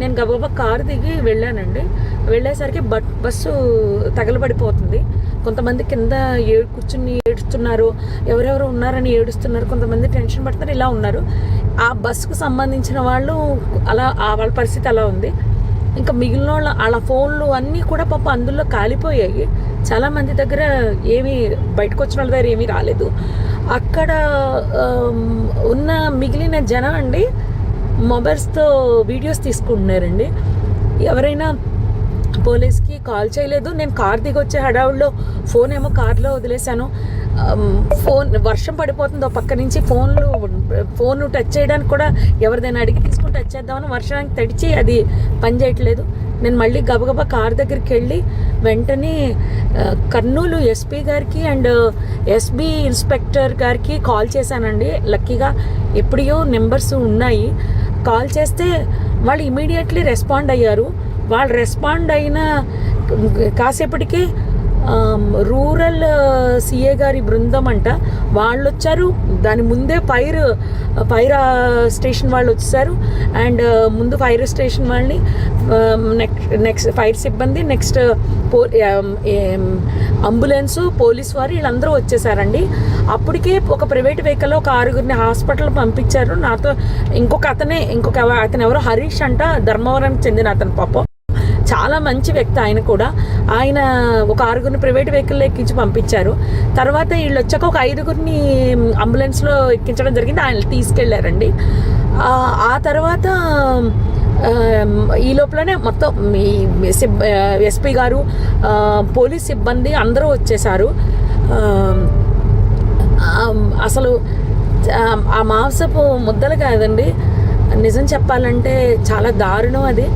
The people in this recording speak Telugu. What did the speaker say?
నేను గబగబా కారు దిగి వెళ్ళానండి. వెళ్ళేసరికి బట్ బస్సు తగలబడిపోతుంది. కొంతమంది కింద ఏ కూర్చుని ఏడుస్తున్నారు. ఎవరెవరు ఉన్నారని ఏడుస్తున్నారు. కొంతమంది టెన్షన్ పడుతున్నారు ఇలా ఉన్నారు. ఆ బస్సుకు సంబంధించిన వాళ్ళు అలా ఆ వాళ్ళ పరిస్థితి అలా ఉంది. ఇంకా మిగిలిన వాళ్ళ వాళ్ళ ఫోన్లు అన్నీ కూడా పాప అందులో కాలిపోయాయి. చాలామంది దగ్గర ఏమీ బయటకు వచ్చిన వాళ్ళ దగ్గర ఏమీ రాలేదు. అక్కడ ఉన్న మిగిలిన జనం అండి మొబైల్స్తో వీడియోస్ తీసుకుంటున్నారండి. ఎవరైనా పోలీస్కి కాల్ చేయలేదు. నేను కార్ దిగి వచ్చే హడావుల్లో ఫోన్ ఏమో కార్లో వదిలేశాను. ఫోన్ వర్షం పడిపోతుంది. పక్క నుంచి ఫోన్లు ఫోన్ టచ్ చేయడానికి కూడా ఎవరిదైనా అడిగి తీసుకుని టచ్ చేద్దామని వర్షానికి తడిచి అది పని చేయట్లేదు. నేను మళ్ళీ గబగబా కార్ దగ్గరికి వెళ్ళి వెంటనే కర్నూలు ఎస్పీ గారికి అండ్ ఎస్బీ ఇన్స్పెక్టర్ గారికి కాల్ చేశానండి. లక్కీగా ఎప్పుడో నెంబర్స్ ఉన్నాయి. కాల్ చేస్తే వాళ్ళు ఇమీడియట్లీ రెస్పాండ్ అయ్యారు. వాళ్ళు రెస్పాండ్ అయిన కాసేపటికి రూరల్ సిఏ గారి బృందం అంట వాళ్ళు వచ్చారు దాని ముందే ఫైర్ ఫైర్ స్టేషన్ వాళ్ళు వచ్చేసారు అండ్ ముందు ఫైర్ స్టేషన్ వాళ్ళని నెక్స్ట్ నెక్స్ట్ ఫైర్ సిబ్బంది నెక్స్ట్ పో అంబులెన్సు పోలీస్ వారు వీళ్ళందరూ వచ్చేసారండి. అప్పటికే ఒక ప్రైవేట్ వెహికల్లో ఒక ఆరుగురిని హాస్పిటల్ పంపించారు. నాతో ఇంకొక అతనే ఇంకొక అతను ఎవరో హరీష్ అంట. ధర్మవరం చెందిన అతను పాపం. చాలా మంచి వ్యక్తి ఆయన కూడా. ఆయన ఒక ఆరుగురిని ప్రైవేట్ వెహికల్లో ఎక్కించి పంపించారు. తర్వాత వీళ్ళు వచ్చాక ఒక ఐదుగురిని అంబులెన్స్లో ఎక్కించడం జరిగింది. ఆయన తీసుకెళ్ళారండి. ఆ తర్వాత ఈ లోపలనే మొత్తం ఎస్పీ గారు పోలీస్ సిబ్బంది అందరూ వచ్చేసారు. అసలు ఆ- మాంసపు ముద్దలు కాదండి. నిజం చెప్పాలంటే చాలా దారుణం అది.